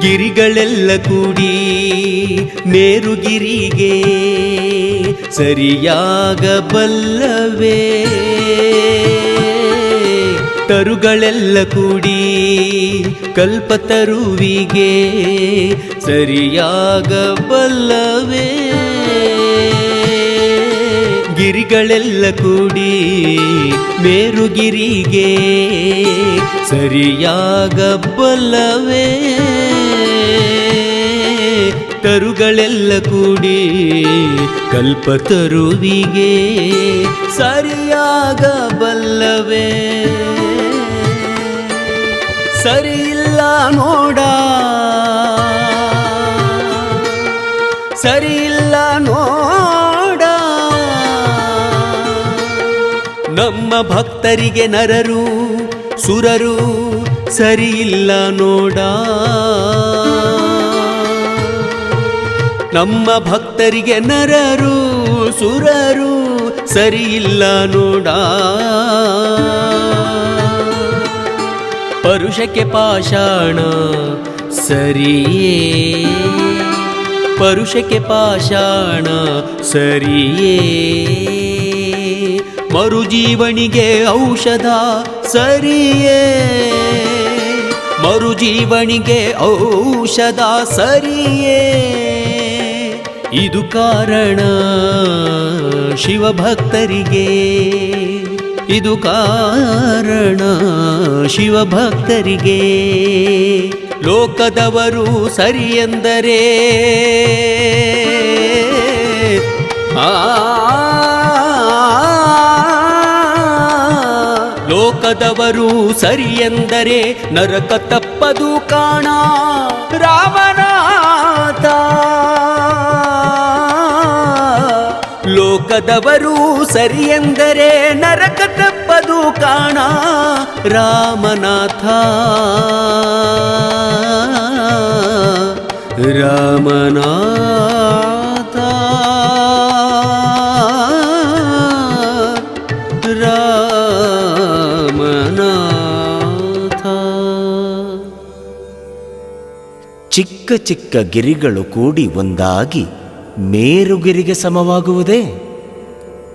ಗಿರಿಗಳೆಲ್ಲ ಕೂಡಿ ಮೇರುಗಿರಿಗೆ ಸರಿಯಾಗಬಲ್ಲವೇ. ತರುಗಳೆಲ್ಲ ಕೂಡಿ ಕಲ್ಪತರುವಿಗೆ ಸರಿಯಾಗಬಲ್ಲವೇ. ಗಿರಿಗಳೆಲ್ಲ ಕೂಡಿ ಮೇರುಗಿರಿಗೆ ಸರಿಯಾಗಬಲ್ಲವೇ? ತರುಗಳೆಲ್ಲ ಕೂಡಿ ಕಲ್ಪತರುವಿಗೆ ಸರಿಯಾಗಬಲ್ಲವೇ? ಸರಿಯಿಲ್ಲ ನೋಡ. ಸರಿಯಿಲ್ಲ ನೋಡ ನಮ್ಮ ಭಕ್ತರಿಗೆ ನರರು, ಸುರರು ಸರಿಯಿಲ್ಲ ನೋಡ. ನಮ್ಮ ಭಕ್ತರಿಗೆ ನರರು, ಸುರರು ಸರಿಯಿಲ್ಲ ನೋಡ. ಪರುಷಕ್ಕೆ ಪಾಷಾಣ ಸರಿಯೇ. ಪರುಷಕ್ಕೆ ಪಾಷಾಣ ಸರಿಯೇ. ಮರುಜೀವಣಿಗೆ ಔಷಧ ಸರಿಯೇ? ಮರುಜೀವನಿಗೆ ಔಷಧ ಸರಿಯೇ? ಇದು ಕಾರಣ ಶಿವಭಕ್ತರಿಗೆ. ಇದು ಕಾರಣ ಶಿವಭಕ್ತರಿಗೆ. ಲೋಕದವರು ಸರಿ ಎಂದರೆ ಆ ಲೋಕದವರು ಸರಿಯೆಂದರೆ ನರಕ ತಪ್ಪದು ಕಾಣ. ರಾಮನಾಥ. ಲೋಕದವರು ಸರಿಯೆಂದರೆ ನರಕ ತಪ್ಪದು ಕಾಣ. ರಾಮನಾಥ. ರಾಮನಾಥ. ಚಿಕ್ಕ ಚಿಕ್ಕ ಗಿರಿಗಳು ಕೂಡಿ ಒಂದಾಗಿ ಮೇರುಗಿರಿಗೆ ಸಮವಾಗುವುದೇ?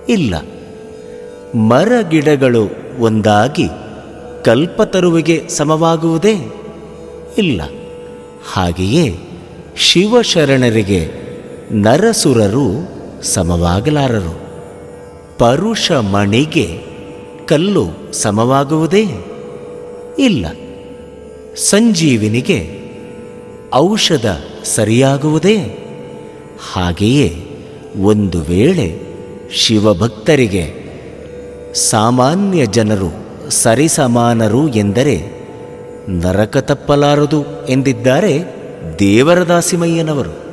ಇಲ್ಲ. ಮರಗಿಡಗಳು ಒಂದಾಗಿ ಕಲ್ಪತರುವಿಗೆ ಸಮವಾಗುವುದೇ? ಇಲ್ಲ. ಹಾಗೆಯೇ ಶಿವಶರಣರಿಗೆ ನರಸುರರು ಸಮವಾಗಲಾರರು. ಪರುಷ ಮಣಿಗೆ ಕಲ್ಲು ಸಮವಾಗುವುದೇ? ಇಲ್ಲ. ಸಂಜೀವಿನಿಗೆ ಔಷಧ ಸರಿಯಾಗುವುದೇ? ಹಾಗೆಯೇ ಒಂದು ವೇಳೆ ಶಿವಭಕ್ತರಿಗೆ ಸಾಮಾನ್ಯ ಜನರು ಸರಿಸಮಾನರು ಎಂದರೆ ನರಕ ತಪ್ಪಲಾರದು ಎಂದಿದ್ದಾರೆ ದೇವರದಾಸಿಮಯ್ಯನವರು.